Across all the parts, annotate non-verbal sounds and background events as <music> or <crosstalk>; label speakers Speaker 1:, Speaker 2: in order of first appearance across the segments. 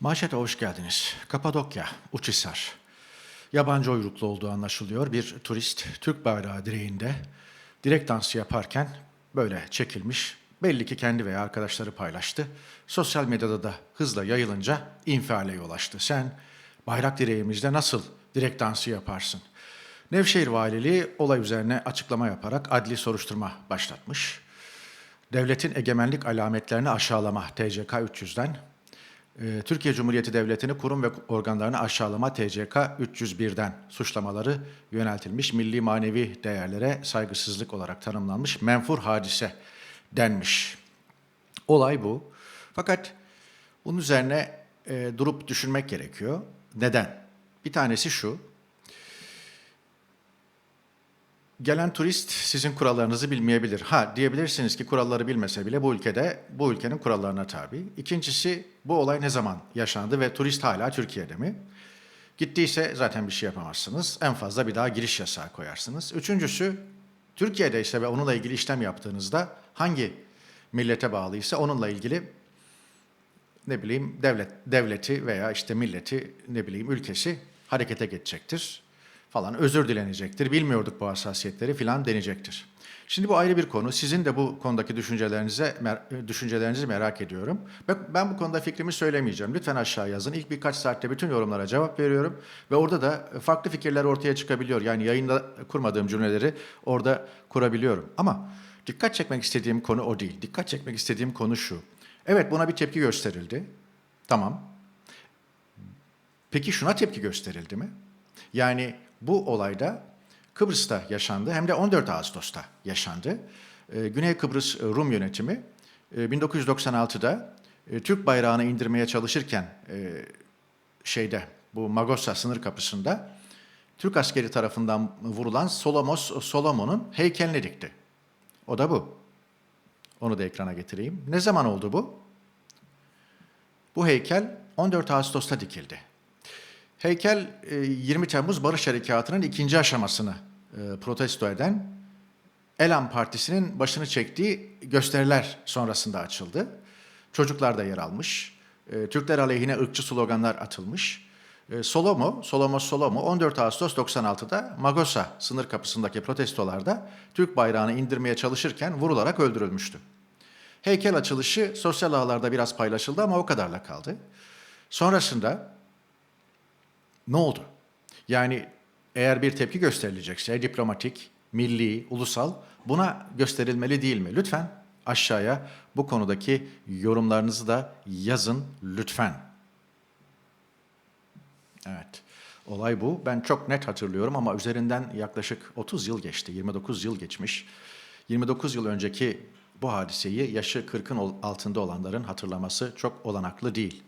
Speaker 1: Manşete hoş geldiniz. Kapadokya, Uçhisar. Yabancı uyruklu olduğu anlaşılıyor. Bir turist Türk bayrağı direğinde direkt dansı yaparken böyle çekilmiş. Belli ki kendi veya arkadaşları paylaştı. Sosyal medyada da hızla yayılınca infiale yol açtı. Sen bayrak direğimizde nasıl direkt dansı yaparsın? Nevşehir Valiliği olay üzerine açıklama yaparak adli soruşturma başlatmış. Devletin egemenlik alametlerini aşağılama TCK 300'den ee, Türkiye Cumhuriyeti Devleti'ni kurum ve organlarını aşağılama TCK 301'den suçlamaları yöneltilmiş milli manevi değerlere saygısızlık olarak tanımlanmış menfur hadise denmiş. Olay bu. Fakat bunun üzerine e, durup düşünmek gerekiyor. Neden? Bir tanesi şu. Gelen turist sizin kurallarınızı bilmeyebilir. Ha diyebilirsiniz ki kuralları bilmese bile bu ülkede bu ülkenin kurallarına tabi. İkincisi bu olay ne zaman yaşandı ve turist hala Türkiye'de mi? Gittiyse zaten bir şey yapamazsınız. En fazla bir daha giriş yasağı koyarsınız. Üçüncüsü Türkiye'de ise ve onunla ilgili işlem yaptığınızda hangi millete bağlıysa onunla ilgili ne bileyim devlet devleti veya işte milleti ne bileyim ülkesi harekete geçecektir falan özür dilenecektir. Bilmiyorduk bu hassasiyetleri filan denecektir. Şimdi bu ayrı bir konu. Sizin de bu konudaki düşüncelerinize düşüncelerinizi merak ediyorum. Ben bu konuda fikrimi söylemeyeceğim. Lütfen aşağı yazın. İlk birkaç saatte bütün yorumlara cevap veriyorum ve orada da farklı fikirler ortaya çıkabiliyor. Yani yayında kurmadığım cümleleri orada kurabiliyorum. Ama dikkat çekmek istediğim konu o değil. Dikkat çekmek istediğim konu şu. Evet buna bir tepki gösterildi. Tamam. Peki şuna tepki gösterildi mi? Yani bu olayda Kıbrıs'ta yaşandı hem de 14 Ağustos'ta yaşandı. Ee, Güney Kıbrıs Rum yönetimi e, 1996'da e, Türk bayrağını indirmeye çalışırken e, şeyde bu Magosa sınır kapısında Türk askeri tarafından vurulan Solomos Solomon'un heykelini dikti. O da bu. Onu da ekrana getireyim. Ne zaman oldu bu? Bu heykel 14 Ağustos'ta dikildi. Heykel e, 20 Temmuz Barış Harekatı'nın ikinci aşamasını e, protesto eden Elan Partisi'nin başını çektiği gösteriler sonrasında açıldı. Çocuklar da yer almış. E, Türkler aleyhine ırkçı sloganlar atılmış. E, Solomo, Solomos Solomo 14 Ağustos 96'da Magosa sınır kapısındaki protestolarda Türk bayrağını indirmeye çalışırken vurularak öldürülmüştü. Heykel açılışı sosyal ağlarda biraz paylaşıldı ama o kadarla kaldı. Sonrasında ne oldu? Yani eğer bir tepki gösterilecekse diplomatik, milli, ulusal buna gösterilmeli değil mi? Lütfen aşağıya bu konudaki yorumlarınızı da yazın lütfen. Evet. Olay bu. Ben çok net hatırlıyorum ama üzerinden yaklaşık 30 yıl geçti. 29 yıl geçmiş. 29 yıl önceki bu hadiseyi yaşı 40'ın altında olanların hatırlaması çok olanaklı değil.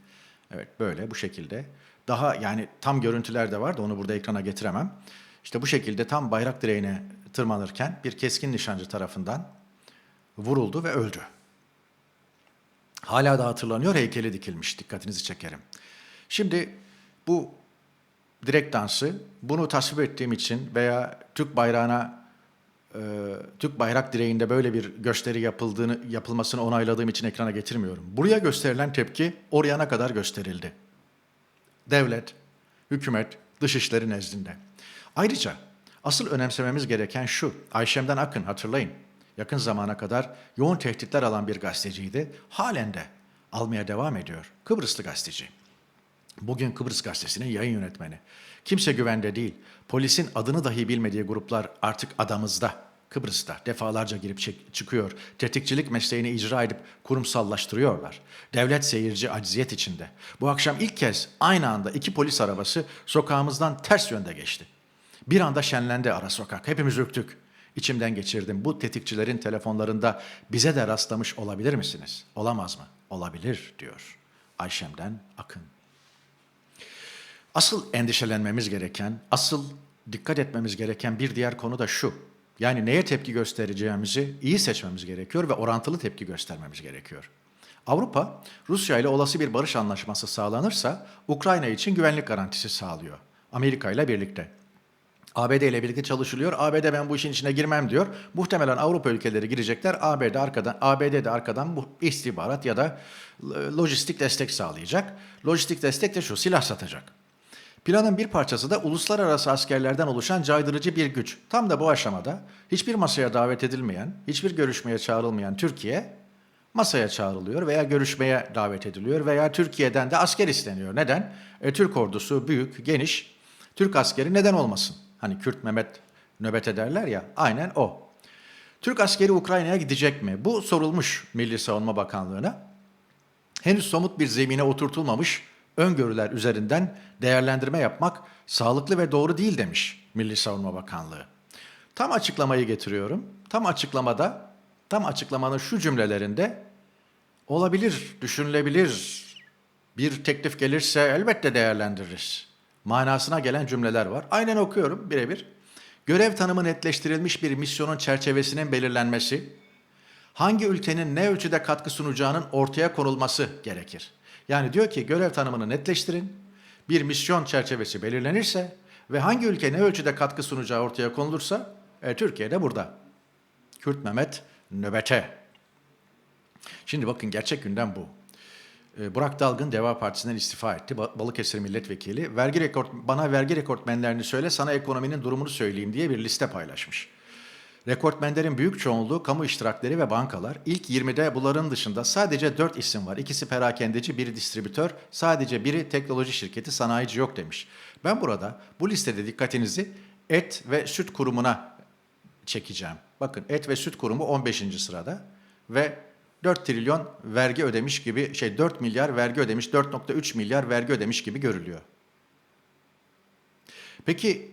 Speaker 1: Evet böyle bu şekilde. Daha yani tam görüntüler de var da onu burada ekrana getiremem. İşte bu şekilde tam bayrak direğine tırmanırken bir keskin nişancı tarafından vuruldu ve öldü. Hala da hatırlanıyor heykeli dikilmiş dikkatinizi çekerim. Şimdi bu direkt dansı bunu tasvip ettiğim için veya Türk bayrağına e, Türk bayrak direğinde böyle bir gösteri yapıldığını yapılmasını onayladığım için ekrana getirmiyorum. Buraya gösterilen tepki oraya ne kadar gösterildi devlet, hükümet, dışişleri nezdinde. Ayrıca asıl önemsememiz gereken şu, Ayşem'den Akın hatırlayın. Yakın zamana kadar yoğun tehditler alan bir gazeteciydi. Halen de almaya devam ediyor. Kıbrıslı gazeteci. Bugün Kıbrıs Gazetesi'nin yayın yönetmeni. Kimse güvende değil. Polisin adını dahi bilmediği gruplar artık adamızda. Kıbrıs'ta defalarca girip çıkıyor. Tetikçilik mesleğini icra edip kurumsallaştırıyorlar. Devlet seyirci acziyet içinde. Bu akşam ilk kez aynı anda iki polis arabası sokağımızdan ters yönde geçti. Bir anda şenlendi ara sokak. Hepimiz ürktük. İçimden geçirdim. Bu tetikçilerin telefonlarında bize de rastlamış olabilir misiniz? Olamaz mı? Olabilir diyor. Ayşem'den Akın. Asıl endişelenmemiz gereken, asıl dikkat etmemiz gereken bir diğer konu da şu. Yani neye tepki göstereceğimizi iyi seçmemiz gerekiyor ve orantılı tepki göstermemiz gerekiyor. Avrupa, Rusya ile olası bir barış anlaşması sağlanırsa Ukrayna için güvenlik garantisi sağlıyor. Amerika ile birlikte. ABD ile birlikte çalışılıyor. ABD ben bu işin içine girmem diyor. Muhtemelen Avrupa ülkeleri girecekler. ABD arkadan ABD de arkadan bu istihbarat ya da e, lojistik destek sağlayacak. Lojistik destek de şu silah satacak. Planın bir parçası da uluslararası askerlerden oluşan caydırıcı bir güç. Tam da bu aşamada hiçbir masaya davet edilmeyen, hiçbir görüşmeye çağrılmayan Türkiye masaya çağrılıyor veya görüşmeye davet ediliyor veya Türkiye'den de asker isteniyor. Neden? E, Türk ordusu büyük, geniş. Türk askeri neden olmasın? Hani Kürt Mehmet nöbet ederler ya, aynen o. Türk askeri Ukrayna'ya gidecek mi? Bu sorulmuş Milli Savunma Bakanlığı'na. Henüz somut bir zemine oturtulmamış öngörüler üzerinden değerlendirme yapmak sağlıklı ve doğru değil demiş Milli Savunma Bakanlığı. Tam açıklamayı getiriyorum. Tam açıklamada, tam açıklamanın şu cümlelerinde olabilir, düşünülebilir bir teklif gelirse elbette değerlendiririz. Manasına gelen cümleler var. Aynen okuyorum birebir. Görev tanımı netleştirilmiş bir misyonun çerçevesinin belirlenmesi, hangi ülkenin ne ölçüde katkı sunacağının ortaya konulması gerekir. Yani diyor ki görev tanımını netleştirin, bir misyon çerçevesi belirlenirse ve hangi ülke ne ölçüde katkı sunacağı ortaya konulursa e, Türkiye de burada. Kürt Mehmet nöbete. Şimdi bakın gerçek gündem bu. E, Burak Dalgın Deva Partisi'nden istifa etti. Ba- Balıkesir Milletvekili. Vergi rekord, bana vergi rekortmenlerini söyle sana ekonominin durumunu söyleyeyim diye bir liste paylaşmış. Rekortmenlerin büyük çoğunluğu kamu iştirakleri ve bankalar. İlk 20'de bunların dışında sadece 4 isim var. İkisi perakendeci, biri distribütör, sadece biri teknoloji şirketi, sanayici yok demiş. Ben burada bu listede dikkatinizi et ve süt kurumuna çekeceğim. Bakın et ve süt kurumu 15. sırada ve 4 trilyon vergi ödemiş gibi şey 4 milyar vergi ödemiş 4.3 milyar vergi ödemiş gibi görülüyor. Peki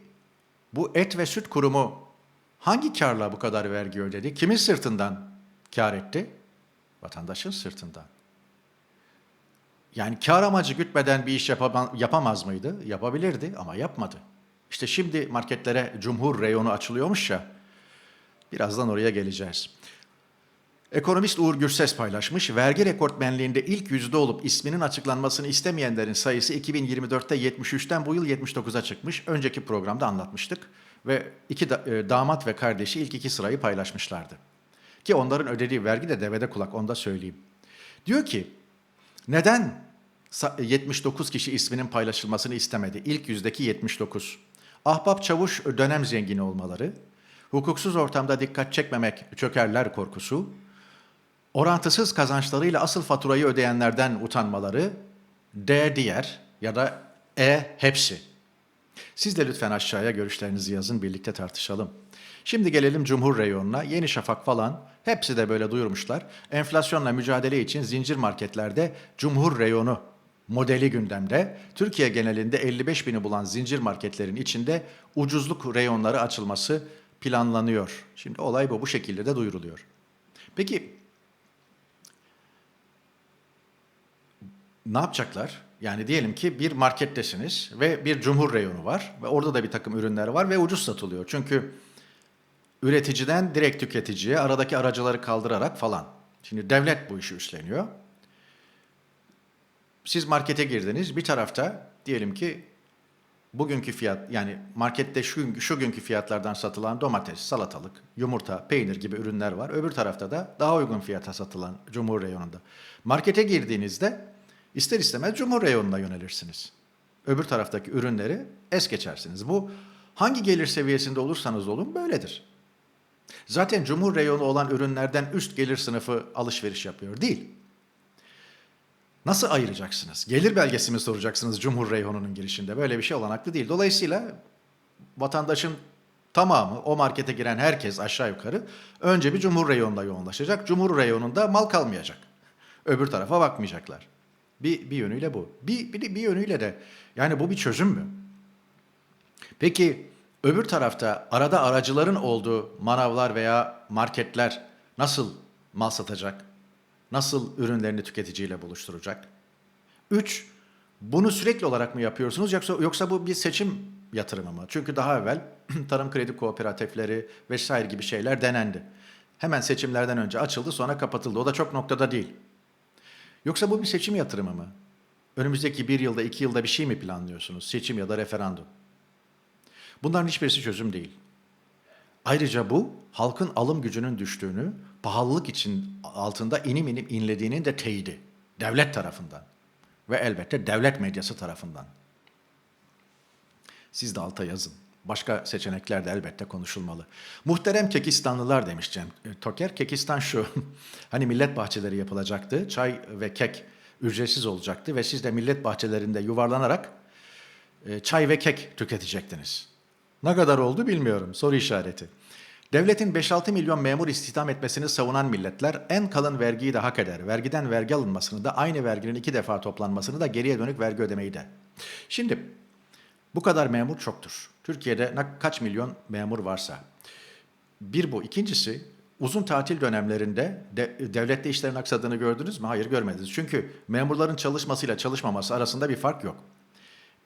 Speaker 1: bu et ve süt kurumu hangi karla bu kadar vergi ödedi? Kimin sırtından kar etti? Vatandaşın sırtından. Yani kar amacı gütmeden bir iş yapama- yapamaz mıydı? Yapabilirdi ama yapmadı. İşte şimdi marketlere Cumhur reyonu açılıyormuş ya. Birazdan oraya geleceğiz. Ekonomist Uğur Gürses paylaşmış. Vergi rekortmenliğinde ilk yüzde olup isminin açıklanmasını istemeyenlerin sayısı 2024'te 73'ten bu yıl 79'a çıkmış. Önceki programda anlatmıştık. Ve iki da- e, damat ve kardeşi ilk iki sırayı paylaşmışlardı. Ki onların ödediği vergi de devede kulak onu da söyleyeyim. Diyor ki neden sa- 79 kişi isminin paylaşılmasını istemedi? İlk yüzdeki 79. Ahbap çavuş dönem zengini olmaları, hukuksuz ortamda dikkat çekmemek çökerler korkusu, orantısız kazançlarıyla asıl faturayı ödeyenlerden utanmaları, D diğer ya da E hepsi. Siz de lütfen aşağıya görüşlerinizi yazın birlikte tartışalım. Şimdi gelelim Cumhur Reyonuna. Yeni Şafak falan hepsi de böyle duyurmuşlar. Enflasyonla mücadele için zincir marketlerde Cumhur Reyonu modeli gündemde. Türkiye genelinde 55 bini bulan zincir marketlerin içinde ucuzluk reyonları açılması planlanıyor. Şimdi olay bu bu şekilde de duyuruluyor. Peki ne yapacaklar? Yani diyelim ki bir markettesiniz ve bir cumhur reyonu var ve orada da bir takım ürünler var ve ucuz satılıyor. Çünkü üreticiden direkt tüketiciye aradaki aracıları kaldırarak falan. Şimdi devlet bu işi üstleniyor. Siz markete girdiniz. Bir tarafta diyelim ki bugünkü fiyat yani markette şu, şu günkü fiyatlardan satılan domates, salatalık, yumurta, peynir gibi ürünler var. Öbür tarafta da daha uygun fiyata satılan Cumhur reyonunda. Markete girdiğinizde ister istemez Cumhur reyonuna yönelirsiniz. Öbür taraftaki ürünleri es geçersiniz. Bu hangi gelir seviyesinde olursanız olun böyledir. Zaten Cumhur reyonu olan ürünlerden üst gelir sınıfı alışveriş yapıyor değil. Nasıl ayıracaksınız? Gelir belgesi mi soracaksınız Cumhur Reyhonu'nun girişinde? Böyle bir şey olanaklı değil. Dolayısıyla vatandaşın tamamı, o markete giren herkes aşağı yukarı önce bir Cumhur Reyon'da yoğunlaşacak. Cumhur Reyon'unda mal kalmayacak. Öbür tarafa bakmayacaklar. Bir, bir yönüyle bu. Bir, bir, bir yönüyle de yani bu bir çözüm mü? Peki öbür tarafta arada aracıların olduğu manavlar veya marketler nasıl mal satacak? Nasıl ürünlerini tüketiciyle buluşturacak? Üç, bunu sürekli olarak mı yapıyorsunuz yoksa yoksa bu bir seçim yatırımı mı? Çünkü daha evvel <clears throat> tarım kredi kooperatifleri vesaire gibi şeyler denendi. Hemen seçimlerden önce açıldı sonra kapatıldı. O da çok noktada değil. Yoksa bu bir seçim yatırımı mı? Önümüzdeki bir yılda, iki yılda bir şey mi planlıyorsunuz? Seçim ya da referandum. Bunların hiçbirisi çözüm değil. Ayrıca bu halkın alım gücünün düştüğünü, pahalılık için altında inim inim inlediğinin de teyidi. Devlet tarafından ve elbette devlet medyası tarafından. Siz de alta yazın. Başka seçenekler de elbette konuşulmalı. Muhterem Kekistanlılar demiş Cem e, Toker. Kekistan şu, <laughs> hani millet bahçeleri yapılacaktı, çay ve kek ücretsiz olacaktı ve siz de millet bahçelerinde yuvarlanarak e, çay ve kek tüketecektiniz. Ne kadar oldu bilmiyorum, soru işareti. Devletin 5-6 milyon memur istihdam etmesini savunan milletler en kalın vergiyi de hak eder. Vergiden vergi alınmasını da aynı verginin iki defa toplanmasını da geriye dönük vergi ödemeyi de. Şimdi bu kadar memur çoktur. Türkiye'de kaç milyon memur varsa. Bir bu. İkincisi uzun tatil dönemlerinde de, devlette işlerin aksadığını gördünüz mü? Hayır görmediniz. Çünkü memurların çalışmasıyla çalışmaması arasında bir fark yok.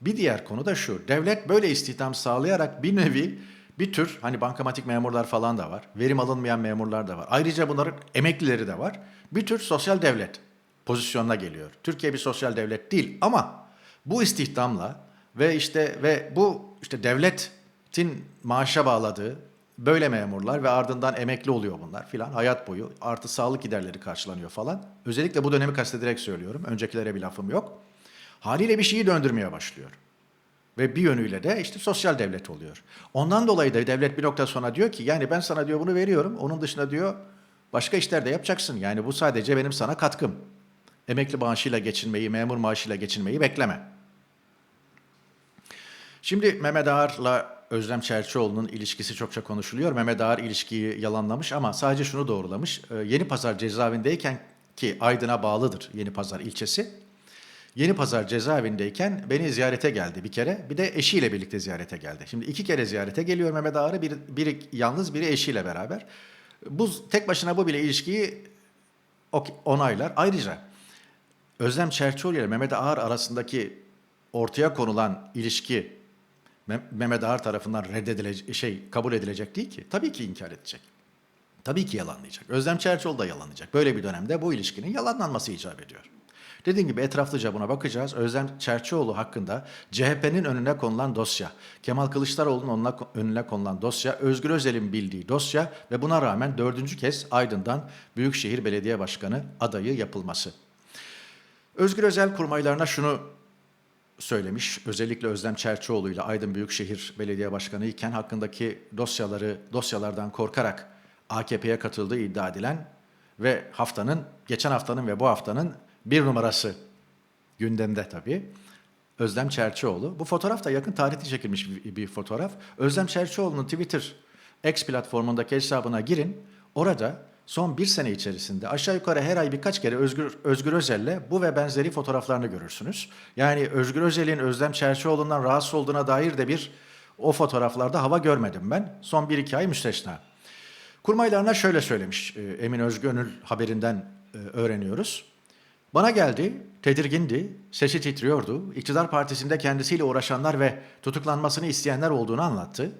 Speaker 1: Bir diğer konu da şu. Devlet böyle istihdam sağlayarak bir nevi bir tür hani bankamatik memurlar falan da var. Verim alınmayan memurlar da var. Ayrıca bunların emeklileri de var. Bir tür sosyal devlet pozisyonuna geliyor. Türkiye bir sosyal devlet değil ama bu istihdamla ve işte ve bu işte devletin maaşa bağladığı böyle memurlar ve ardından emekli oluyor bunlar filan hayat boyu artı sağlık giderleri karşılanıyor falan. Özellikle bu dönemi kastederek söylüyorum. Öncekilere bir lafım yok. Haliyle bir şeyi döndürmeye başlıyor. Ve bir yönüyle de işte sosyal devlet oluyor. Ondan dolayı da devlet bir nokta sonra diyor ki yani ben sana diyor bunu veriyorum. Onun dışında diyor başka işler de yapacaksın. Yani bu sadece benim sana katkım. Emekli maaşıyla geçinmeyi, memur maaşıyla geçinmeyi bekleme. Şimdi Mehmet Ağar'la Özlem Çerçioğlu'nun ilişkisi çokça konuşuluyor. Mehmet Ağar ilişkiyi yalanlamış ama sadece şunu doğrulamış. Ee, Yeni Pazar cezaevindeyken ki Aydın'a bağlıdır Yeni Pazar ilçesi. Yeni Pazar cezaevindeyken beni ziyarete geldi bir kere. Bir de eşiyle birlikte ziyarete geldi. Şimdi iki kere ziyarete geliyor Mehmet Ağar'ı. Biri, biri yalnız, biri eşiyle beraber. Bu tek başına bu bile ilişkiyi onaylar. Ayrıca Özlem Çerçioğlu ile Mehmet Ağar arasındaki ortaya konulan ilişki Mehmet Ağar tarafından reddedilecek şey kabul edilecek değil ki. Tabii ki inkar edecek. Tabii ki yalanlayacak. Özlem Çerçioğlu da yalanlayacak. Böyle bir dönemde bu ilişkinin yalanlanması icap ediyor. Dediğim gibi etraflıca buna bakacağız. Özlem Çerçioğlu hakkında CHP'nin önüne konulan dosya, Kemal Kılıçdaroğlu'nun önüne konulan dosya, Özgür Özel'in bildiği dosya ve buna rağmen dördüncü kez Aydın'dan Büyükşehir Belediye Başkanı adayı yapılması. Özgür Özel kurmaylarına şunu söylemiş. Özellikle Özlem Çerçioğlu ile Aydın Büyükşehir Belediye Başkanı iken hakkındaki dosyaları dosyalardan korkarak AKP'ye katıldığı iddia edilen ve haftanın geçen haftanın ve bu haftanın bir numarası gündemde tabii. Özlem Çerçioğlu. Bu fotoğraf da yakın tarihte çekilmiş bir, bir fotoğraf. Özlem Çerçioğlu'nun Twitter X platformundaki hesabına girin. Orada son bir sene içerisinde aşağı yukarı her ay birkaç kere Özgür, Özgür Özel'le bu ve benzeri fotoğraflarını görürsünüz. Yani Özgür Özel'in Özlem Çerçioğlu'ndan rahatsız olduğuna dair de bir o fotoğraflarda hava görmedim ben. Son bir iki ay müstesna. Kurmaylarına şöyle söylemiş e, Emin Özgönül haberinden e, öğreniyoruz. Bana geldi, tedirgindi, sesi titriyordu. İktidar partisinde kendisiyle uğraşanlar ve tutuklanmasını isteyenler olduğunu anlattı.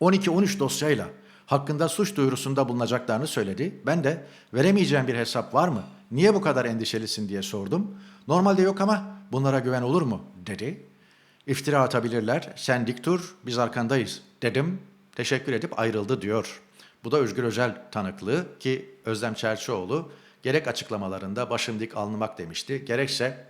Speaker 1: 12-13 dosyayla hakkında suç duyurusunda bulunacaklarını söyledi. Ben de veremeyeceğim bir hesap var mı? Niye bu kadar endişelisin diye sordum. Normalde yok ama bunlara güven olur mu? dedi. İftira atabilirler. Sen dik dur, biz arkandayız dedim. Teşekkür edip ayrıldı diyor. Bu da Özgür Özel tanıklığı ki Özlem Çerçioğlu gerek açıklamalarında başım dik alnımak demişti. Gerekse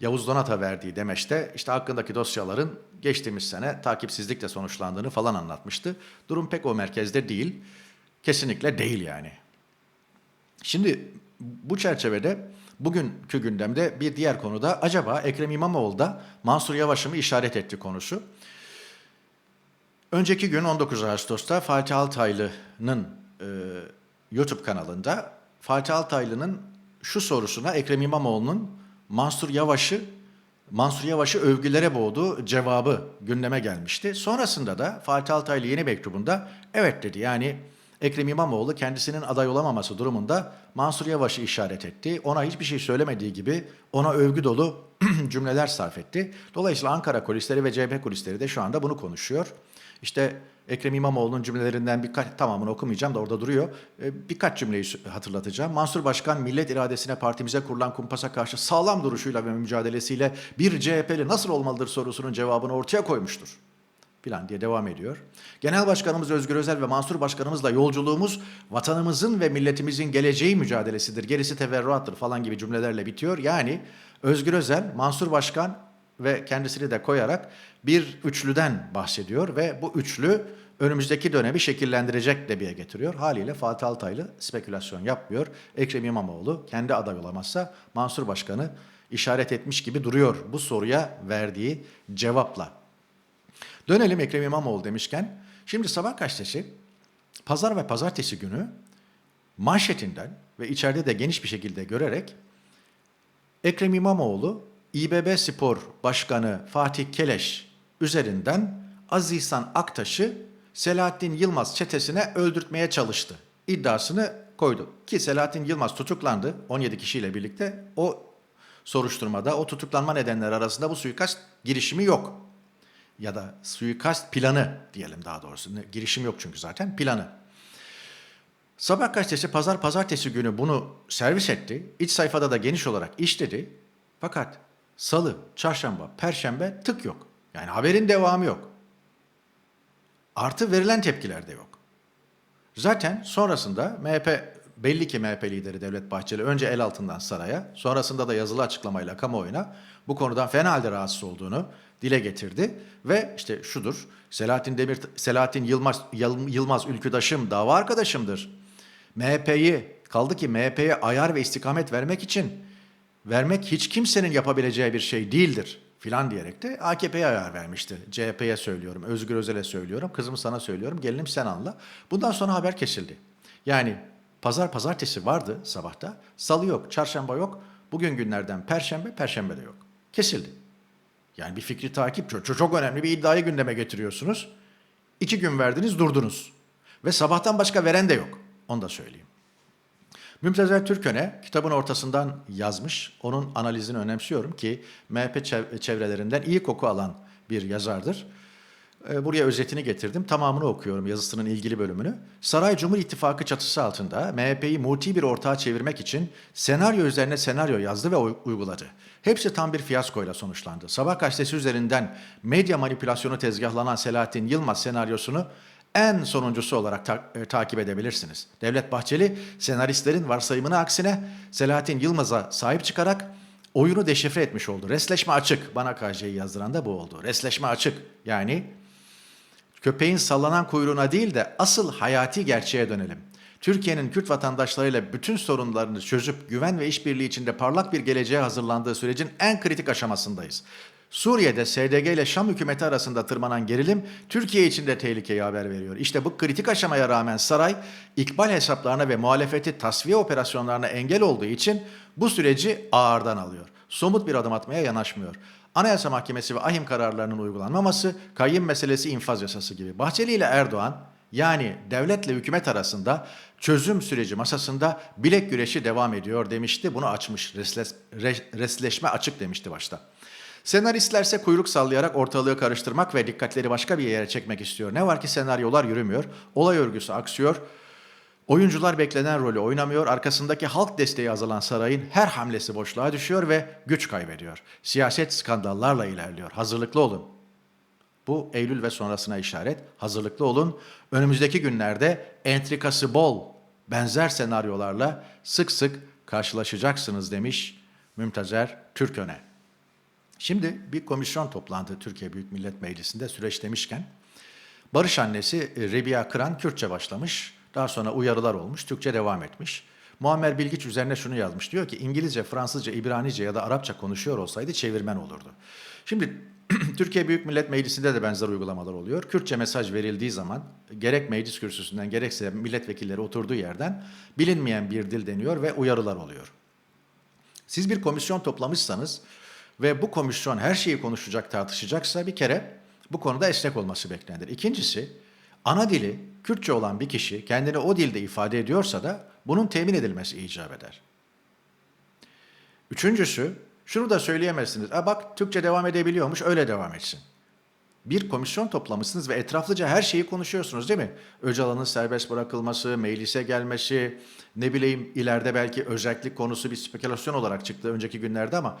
Speaker 1: Yavuz Donat'a verdiği demeçte işte hakkındaki dosyaların geçtiğimiz sene takipsizlikle sonuçlandığını falan anlatmıştı. Durum pek o merkezde değil. Kesinlikle değil yani. Şimdi bu çerçevede bugünkü gündemde bir diğer konuda acaba Ekrem İmamoğlu da Mansur Yavaş'ı mı işaret etti konusu. Önceki gün 19 Ağustos'ta Fatih Altaylı'nın e, YouTube kanalında Fatih Altaylı'nın şu sorusuna Ekrem İmamoğlu'nun Mansur Yavaş'ı Mansur Yavaş'ı övgülere boğduğu cevabı gündeme gelmişti. Sonrasında da Fatih Altaylı yeni mektubunda evet dedi. Yani Ekrem İmamoğlu kendisinin aday olamaması durumunda Mansur Yavaş'ı işaret etti. Ona hiçbir şey söylemediği gibi ona övgü dolu <clears throat> cümleler sarf etti. Dolayısıyla Ankara kulisleri ve CHP kulisleri de şu anda bunu konuşuyor. İşte Ekrem İmamoğlu'nun cümlelerinden birkaç tamamını okumayacağım da orada duruyor. Ee, Birkaç cümleyi hatırlatacağım. Mansur Başkan millet iradesine partimize kurulan kumpasa karşı sağlam duruşuyla ve mücadelesiyle bir CHP'li nasıl olmalıdır sorusunun cevabını ortaya koymuştur. filan diye devam ediyor. Genel Başkanımız Özgür Özel ve Mansur Başkanımızla yolculuğumuz vatanımızın ve milletimizin geleceği mücadelesidir. Gerisi teferruattır falan gibi cümlelerle bitiyor. Yani Özgür Özel, Mansur Başkan ve kendisini de koyarak bir üçlüden bahsediyor ve bu üçlü önümüzdeki dönemi şekillendirecek debiye getiriyor. Haliyle Fatih Altaylı spekülasyon yapmıyor. Ekrem İmamoğlu kendi aday olamazsa Mansur Başkan'ı işaret etmiş gibi duruyor bu soruya verdiği cevapla. Dönelim Ekrem İmamoğlu demişken. Şimdi Sabah gazetesi pazar ve pazartesi günü manşetinden ve içeride de geniş bir şekilde görerek Ekrem İmamoğlu İBB Spor Başkanı Fatih Keleş üzerinden Aziz İhsan Aktaş'ı Selahattin Yılmaz çetesine öldürtmeye çalıştı. iddiasını koydu. Ki Selahattin Yılmaz tutuklandı 17 kişiyle birlikte. O soruşturmada o tutuklanma nedenleri arasında bu suikast girişimi yok. Ya da suikast planı diyelim daha doğrusu. Girişim yok çünkü zaten planı. Sabah gazetesi pazar pazartesi günü bunu servis etti. İç sayfada da geniş olarak işledi. Fakat salı, çarşamba, perşembe tık yok. Yani haberin devamı yok. Artı verilen tepkiler de yok. Zaten sonrasında MHP belli ki MHP lideri Devlet Bahçeli önce el altından saraya, sonrasında da yazılı açıklamayla kamuoyuna bu konudan fena halde rahatsız olduğunu dile getirdi ve işte şudur. Selahattin Demir Selahattin Yılmaz Yıl- Yılmaz ülküdaşım, dava arkadaşımdır. MHP'yi kaldı ki MHP'ye ayar ve istikamet vermek için vermek hiç kimsenin yapabileceği bir şey değildir filan diyerek de AKP'ye ayar vermişti. CHP'ye söylüyorum, Özgür Özel'e söylüyorum, kızım sana söylüyorum, gelinim sen anla. Bundan sonra haber kesildi. Yani pazar pazartesi vardı sabahta, salı yok, çarşamba yok, bugün günlerden perşembe, perşembe de yok. Kesildi. Yani bir fikri takip çok, çok önemli bir iddiayı gündeme getiriyorsunuz. İki gün verdiniz durdunuz. Ve sabahtan başka veren de yok. Onu da söyleyeyim. Mümtazer Türköne kitabın ortasından yazmış. Onun analizini önemsiyorum ki MHP çev- çevrelerinden iyi koku alan bir yazardır. Ee, Buraya özetini getirdim. Tamamını okuyorum yazısının ilgili bölümünü. Saray Cumhur İttifakı çatısı altında MHP'yi muti bir ortağa çevirmek için senaryo üzerine senaryo yazdı ve uy- uyguladı. Hepsi tam bir fiyaskoyla sonuçlandı. Sabah gazetesi üzerinden medya manipülasyonu tezgahlanan Selahattin Yılmaz senaryosunu en sonuncusu olarak ta- e, takip edebilirsiniz. Devlet Bahçeli senaristlerin varsayımına aksine Selahattin Yılmaz'a sahip çıkarak oyunu deşifre etmiş oldu. Resleşme açık. Bana KJ'yi yazdıran da bu oldu. Resleşme açık. Yani köpeğin sallanan kuyruğuna değil de asıl hayati gerçeğe dönelim. Türkiye'nin Kürt vatandaşlarıyla bütün sorunlarını çözüp güven ve işbirliği içinde parlak bir geleceğe hazırlandığı sürecin en kritik aşamasındayız. Suriye'de SDG ile Şam hükümeti arasında tırmanan gerilim Türkiye için de tehlikeyi haber veriyor. İşte bu kritik aşamaya rağmen saray ikbal hesaplarına ve muhalefeti tasfiye operasyonlarına engel olduğu için bu süreci ağırdan alıyor. Somut bir adım atmaya yanaşmıyor. Anayasa Mahkemesi ve ahim kararlarının uygulanmaması, kayyım meselesi infaz yasası gibi. Bahçeli ile Erdoğan yani devletle hükümet arasında çözüm süreci masasında bilek güreşi devam ediyor demişti. Bunu açmış, resleşme açık demişti başta. Senaristlerse kuyruk sallayarak ortalığı karıştırmak ve dikkatleri başka bir yere çekmek istiyor. Ne var ki senaryolar yürümüyor, olay örgüsü aksıyor, oyuncular beklenen rolü oynamıyor, arkasındaki halk desteği azalan sarayın her hamlesi boşluğa düşüyor ve güç kaybediyor. Siyaset skandallarla ilerliyor. Hazırlıklı olun. Bu Eylül ve sonrasına işaret. Hazırlıklı olun. Önümüzdeki günlerde entrikası bol benzer senaryolarla sık sık karşılaşacaksınız demiş Mümtazer Türköne. Şimdi bir komisyon toplandı Türkiye Büyük Millet Meclisi'nde süreç demişken. Barış annesi e, Rebiya Kıran Kürtçe başlamış. Daha sonra uyarılar olmuş. Türkçe devam etmiş. Muammer Bilgiç üzerine şunu yazmış. Diyor ki İngilizce, Fransızca, İbranice ya da Arapça konuşuyor olsaydı çevirmen olurdu. Şimdi <clears throat> Türkiye Büyük Millet Meclisi'nde de benzer uygulamalar oluyor. Kürtçe mesaj verildiği zaman gerek meclis kürsüsünden gerekse milletvekilleri oturduğu yerden bilinmeyen bir dil deniyor ve uyarılar oluyor. Siz bir komisyon toplamışsanız ve bu komisyon her şeyi konuşacak, tartışacaksa bir kere bu konuda esnek olması beklenir. İkincisi, ana dili Kürtçe olan bir kişi kendini o dilde ifade ediyorsa da bunun temin edilmesi icap eder. Üçüncüsü, şunu da söyleyemezsiniz. A bak Türkçe devam edebiliyormuş, öyle devam etsin. Bir komisyon toplamışsınız ve etraflıca her şeyi konuşuyorsunuz değil mi? Öcalan'ın serbest bırakılması, meclise gelmesi, ne bileyim ileride belki özellik konusu bir spekülasyon olarak çıktı önceki günlerde ama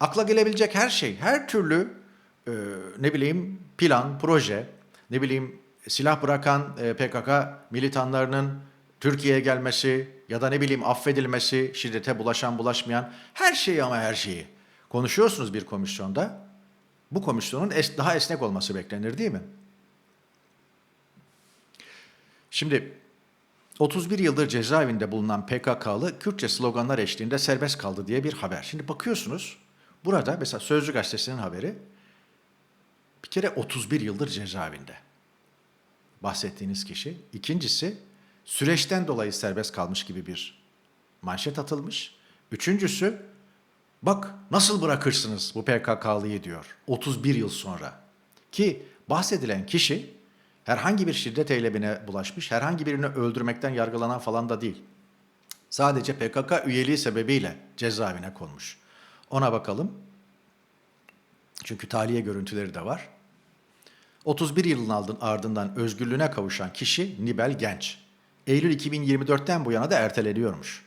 Speaker 1: akla gelebilecek her şey, her türlü e, ne bileyim plan, proje, ne bileyim silah bırakan e, PKK militanlarının Türkiye'ye gelmesi ya da ne bileyim affedilmesi, şiddete bulaşan bulaşmayan her şeyi ama her şeyi konuşuyorsunuz bir komisyonda. Bu komisyonun es- daha esnek olması beklenir değil mi? Şimdi 31 yıldır cezaevinde bulunan PKK'lı Kürtçe sloganlar eşliğinde serbest kaldı diye bir haber. Şimdi bakıyorsunuz burada mesela Sözcü Gazetesi'nin haberi bir kere 31 yıldır cezaevinde bahsettiğiniz kişi. İkincisi süreçten dolayı serbest kalmış gibi bir manşet atılmış. Üçüncüsü bak nasıl bırakırsınız bu PKK'lıyı diyor 31 yıl sonra. Ki bahsedilen kişi herhangi bir şiddet eylemine bulaşmış, herhangi birini öldürmekten yargılanan falan da değil. Sadece PKK üyeliği sebebiyle cezaevine konmuş. Ona bakalım. Çünkü tahliye görüntüleri de var. 31 yılın ardından özgürlüğüne kavuşan kişi Nibel Genç. Eylül 2024'ten bu yana da erteleniyormuş.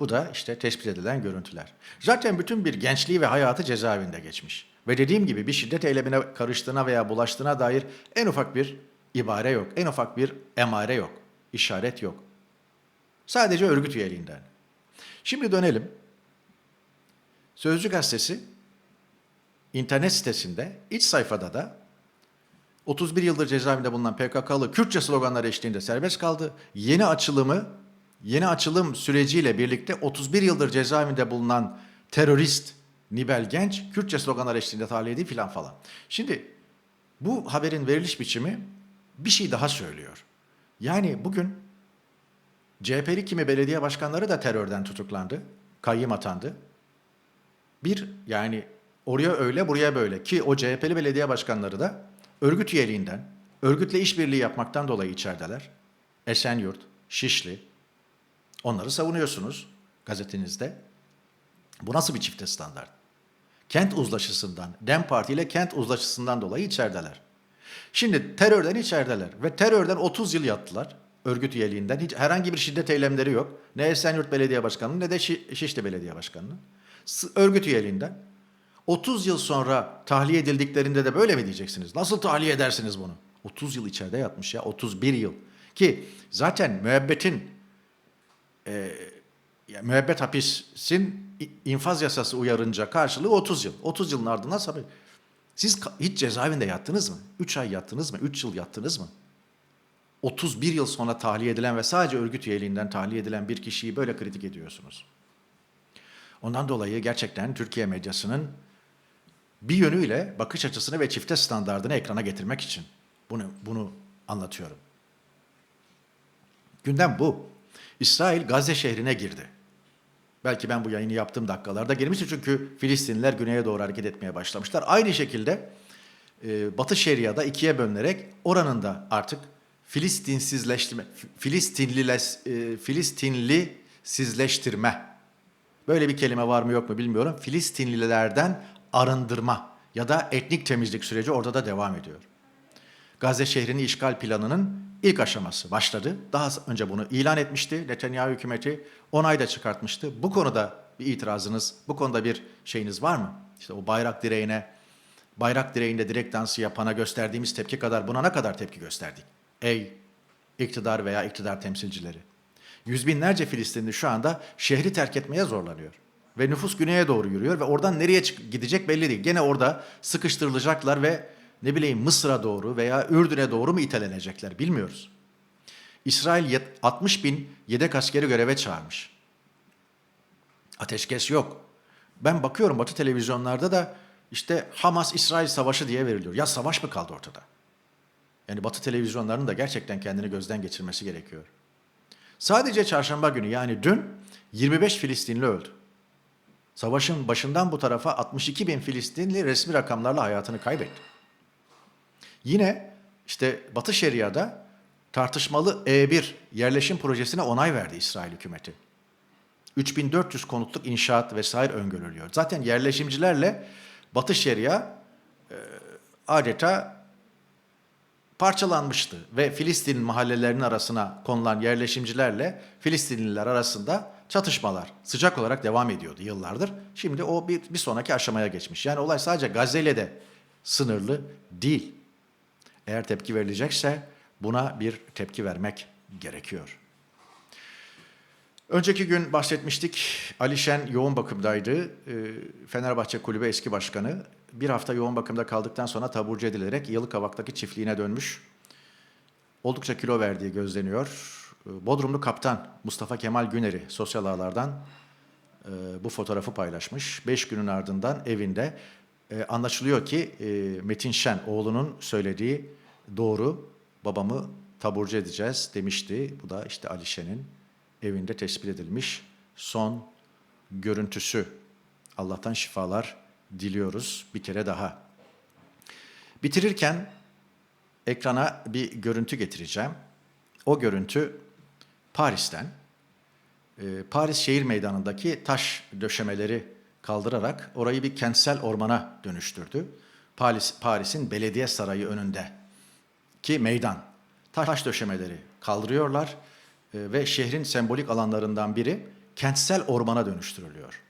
Speaker 1: Bu da işte tespit edilen görüntüler. Zaten bütün bir gençliği ve hayatı cezaevinde geçmiş. Ve dediğim gibi bir şiddet eylemine karıştığına veya bulaştığına dair en ufak bir ibare yok. En ufak bir emare yok. işaret yok. Sadece örgüt üyeliğinden. Şimdi dönelim. Sözcü gazetesi internet sitesinde iç sayfada da 31 yıldır cezaevinde bulunan PKK'lı Kürtçe sloganlar eşliğinde serbest kaldı. Yeni açılımı, yeni açılım süreciyle birlikte 31 yıldır cezaevinde bulunan terörist Nibel Genç Kürtçe sloganlar eşliğinde tahliye edildi filan falan. Şimdi bu haberin veriliş biçimi bir şey daha söylüyor. Yani bugün CHP'li kimi belediye başkanları da terörden tutuklandı, kayyım atandı. Bir yani oraya öyle buraya böyle ki o CHP'li belediye başkanları da örgüt üyeliğinden, örgütle işbirliği yapmaktan dolayı içerideler. Esenyurt, Şişli. Onları savunuyorsunuz gazetenizde. Bu nasıl bir çifte standart? Kent uzlaşısından, DEM Parti ile kent uzlaşısından dolayı içerideler. Şimdi terörden içerideler ve terörden 30 yıl yattılar örgüt üyeliğinden. Hiç herhangi bir şiddet eylemleri yok. Ne Esenyurt Belediye Başkanı'nın ne de Şi- Şişli Belediye Başkanı'nın. Örgüt üyeliğinden. 30 yıl sonra tahliye edildiklerinde de böyle mi diyeceksiniz? Nasıl tahliye edersiniz bunu? 30 yıl içeride yatmış ya, 31 yıl. Ki zaten müebbetin ya müebbet hapisin infaz yasası uyarınca karşılığı 30 yıl. 30 yılın ardından sabır. Siz hiç cezaevinde yattınız mı? 3 ay yattınız mı? 3 yıl yattınız mı? 31 yıl sonra tahliye edilen ve sadece örgüt üyeliğinden tahliye edilen bir kişiyi böyle kritik ediyorsunuz. Ondan dolayı gerçekten Türkiye medyasının bir yönüyle bakış açısını ve çifte standardını ekrana getirmek için bunu bunu anlatıyorum. Gündem bu. İsrail Gazze şehrine girdi. Belki ben bu yayını yaptığım dakikalarda girmiştim çünkü Filistinliler güneye doğru hareket etmeye başlamışlar. Aynı şekilde e, Batı Şeria'da ikiye bölünerek oranın da artık Filistinsizleştirme, Filistinliles, e, Filistinlisizleştirme Böyle bir kelime var mı yok mu bilmiyorum. Filistinlilerden arındırma ya da etnik temizlik süreci orada da devam ediyor. Gazze şehrini işgal planının ilk aşaması başladı. Daha önce bunu ilan etmişti. Netanyahu hükümeti onay da çıkartmıştı. Bu konuda bir itirazınız, bu konuda bir şeyiniz var mı? İşte o bayrak direğine, bayrak direğinde direk dansı yapana gösterdiğimiz tepki kadar buna ne kadar tepki gösterdik? Ey iktidar veya iktidar temsilcileri. Yüz binlerce Filistinli şu anda şehri terk etmeye zorlanıyor. Ve nüfus güneye doğru yürüyor ve oradan nereye gidecek belli değil. Gene orada sıkıştırılacaklar ve ne bileyim Mısır'a doğru veya Ürdün'e doğru mu itelenecekler bilmiyoruz. İsrail yet- 60 bin yedek askeri göreve çağırmış. Ateşkes yok. Ben bakıyorum Batı televizyonlarda da işte Hamas-İsrail savaşı diye veriliyor. Ya savaş mı kaldı ortada? Yani Batı televizyonlarının da gerçekten kendini gözden geçirmesi gerekiyor. Sadece çarşamba günü yani dün 25 Filistinli öldü. Savaşın başından bu tarafa 62 bin Filistinli resmi rakamlarla hayatını kaybetti. Yine işte Batı Şeria'da tartışmalı E1 yerleşim projesine onay verdi İsrail hükümeti. 3400 konutluk inşaat vesaire öngörülüyor. Zaten yerleşimcilerle Batı Şeria e, adeta parçalanmıştı ve Filistin mahallelerinin arasına konulan yerleşimcilerle Filistinliler arasında çatışmalar sıcak olarak devam ediyordu yıllardır. Şimdi o bir, bir sonraki aşamaya geçmiş. Yani olay sadece Gazze ile de sınırlı değil. Eğer tepki verilecekse buna bir tepki vermek gerekiyor. Önceki gün bahsetmiştik. Alişen yoğun bakımdaydı. Ee, Fenerbahçe Kulübü eski başkanı. Bir hafta yoğun bakımda kaldıktan sonra taburcu edilerek Yalıkavak'taki çiftliğine dönmüş. Oldukça kilo verdiği gözleniyor. Ee, Bodrumlu kaptan Mustafa Kemal Güner'i sosyal ağlardan e, bu fotoğrafı paylaşmış. Beş günün ardından evinde e, anlaşılıyor ki e, Metin Şen oğlunun söylediği doğru. Babamı taburcu edeceğiz demişti. Bu da işte Alişen'in evinde tespit edilmiş son görüntüsü. Allah'tan şifalar diliyoruz bir kere daha. Bitirirken ekrana bir görüntü getireceğim. O görüntü Paris'ten. Ee, Paris şehir meydanındaki taş döşemeleri kaldırarak orayı bir kentsel ormana dönüştürdü. Paris Paris'in belediye sarayı önünde ki meydan. Taş döşemeleri kaldırıyorlar e, ve şehrin sembolik alanlarından biri kentsel ormana dönüştürülüyor.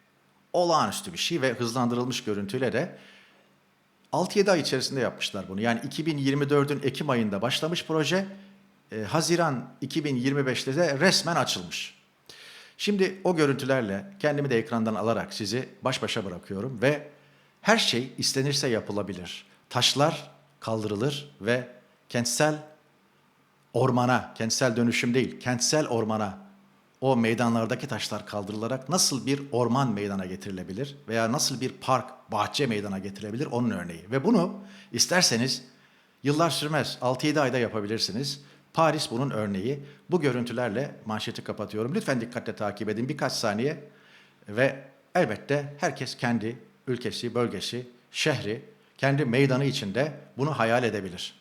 Speaker 1: Olağanüstü bir şey ve hızlandırılmış görüntüyle de 6-7 ay içerisinde yapmışlar bunu. Yani 2024'ün Ekim ayında başlamış proje, e, Haziran 2025'te de resmen açılmış. Şimdi o görüntülerle kendimi de ekrandan alarak sizi baş başa bırakıyorum ve her şey istenirse yapılabilir. Taşlar kaldırılır ve kentsel ormana, kentsel dönüşüm değil, kentsel ormana o meydanlardaki taşlar kaldırılarak nasıl bir orman meydana getirilebilir veya nasıl bir park, bahçe meydana getirilebilir onun örneği. Ve bunu isterseniz yıllar sürmez, 6-7 ayda yapabilirsiniz. Paris bunun örneği. Bu görüntülerle manşeti kapatıyorum. Lütfen dikkatle takip edin birkaç saniye ve elbette herkes kendi ülkesi, bölgesi, şehri, kendi meydanı içinde bunu hayal edebilir.